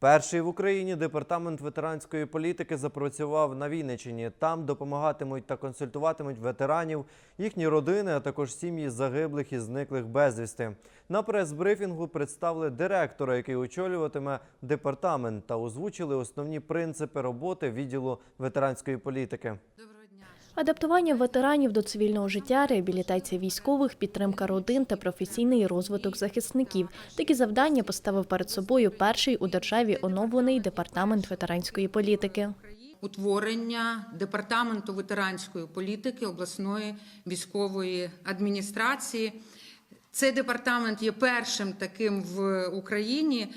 Перший в Україні департамент ветеранської політики запрацював на Вінниччині. Там допомагатимуть та консультуватимуть ветеранів, їхні родини, а також сім'ї загиблих і зниклих безвісти. На прес-брифінгу представили директора, який очолюватиме департамент, та озвучили основні принципи роботи відділу ветеранської політики. Адаптування ветеранів до цивільного життя, реабілітація військових, підтримка родин та професійний розвиток захисників. Такі завдання поставив перед собою перший у державі оновлений департамент ветеранської політики. утворення департаменту ветеранської політики обласної військової адміністрації. Цей департамент є першим таким в Україні,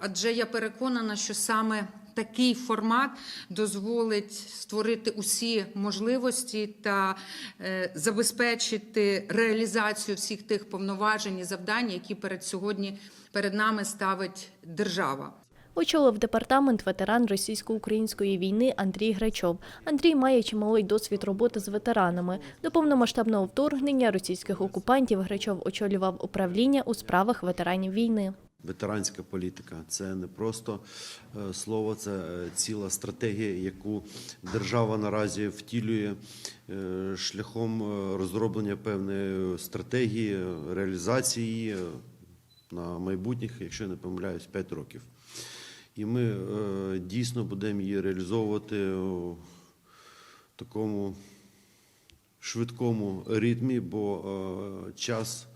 адже я переконана, що саме такий формат дозволить створити усі можливості та е, забезпечити реалізацію всіх тих повноважень і завдань, які перед сьогодні перед нами ставить держава. Очолив департамент ветеран російсько-української війни Андрій Грачов. Андрій має чималий досвід роботи з ветеранами. До повномасштабного вторгнення російських окупантів Грачов очолював управління у справах ветеранів війни. Ветеранська політика це не просто е, слово, це е, ціла стратегія, яку держава наразі втілює е, шляхом розроблення певної стратегії, реалізації на майбутніх, якщо я не помиляюсь, 5 років. І ми дійсно будемо її реалізовувати у такому швидкому ритмі, бо час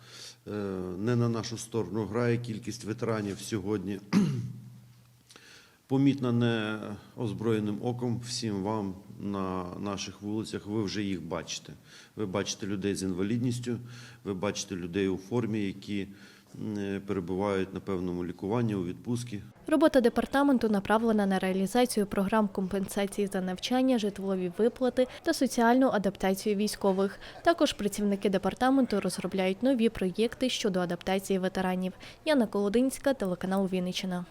не на нашу сторону грає. Кількість ветеранів сьогодні помітна не озброєним оком всім вам на наших вулицях. Ви вже їх бачите. Ви бачите людей з інвалідністю, ви бачите людей у формі, які е, перебувають на певному лікуванні у відпустці. Робота департаменту направлена на реалізацію програм компенсації за навчання, житлові виплати та соціальну адаптацію військових. Також працівники департаменту розробляють нові проєкти щодо адаптації ветеранів. Яна Колодинська, телеканал Вінниччина.